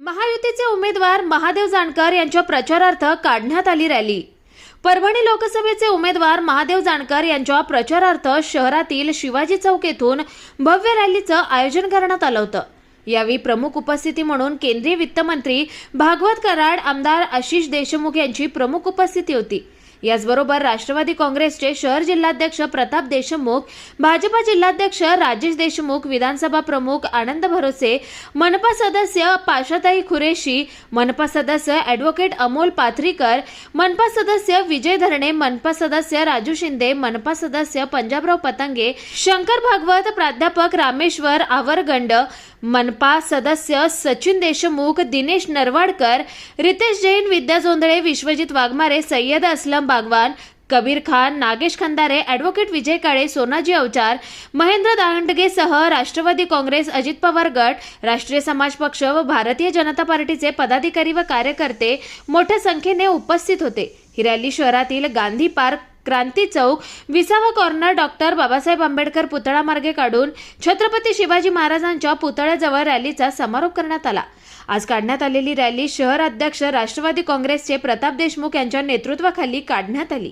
महायुतीचे उमेदवार महादेव जानकर यांच्या प्रचारार्थ काढण्यात आली रॅली. परभणी लोकसभेचे उमेदवार महादेव जानकर यांच्या प्रचारार्थ शहरातील शिवाजी चौक येथून भव्य रॅलीचं आयोजन करण्यात आलं होतं. यावेळी प्रमुख उपस्थिती म्हणून केंद्रीय वित्तमंत्री भागवत कराड आमदार आशिष देशमुख यांची प्रमुख उपस्थिती होती. याचबरोबर राष्ट्रवादी काँग्रेसचे शहर जिल्हाध्यक्ष प्रताप देशमुख भाजपा जिल्हाध्यक्ष राजेश देशमुख विधानसभा प्रमुख आनंद भरोसे मनपा सदस्य पाशाताई खुरेशी मनपा सदस्य ॲडव्होकेट अमोल पाथरीकर मनपा सदस्य विजय धरणे मनपा सदस्य राजू शिंदे मनपा सदस्य पंजाबराव पतंगे शंकर भागवत प्राध्यापक रामेश्वर आवरगंड मनपा सदस्य सचिन देशमुख दिनेश नरवाडकर रितेश जैन विद्या जोंधळे विश्वजित वाघमारे सय्यद असलम बागवान कबीर खान नागेश खंदारे ॲडव्होकेट विजय काळे सोनाजी अवचार महेंद्र दांडगेसह राष्ट्रवादी काँग्रेस अजित पवार गट राष्ट्रीय समाज पक्ष व भारतीय जनता पार्टीचे पदाधिकारी व कार्यकर्ते मोठ्या संख्येने उपस्थित होते. ही रॅली शहरातील गांधी पार्क क्रांती चौक विसावा कॉर्नर डॉक्टर बाबासाहेब आंबेडकर पुतळा मार्गे काढून छत्रपती शिवाजी महाराजांच्या पुतळ्याजवळ रॅलीचा समारोप करण्यात आला. आज काढण्यात आलेली रॅली शहर अध्यक्ष राष्ट्रवादी काँग्रेसचे प्रताप देशमुख यांच्या नेतृत्वाखाली काढण्यात आली.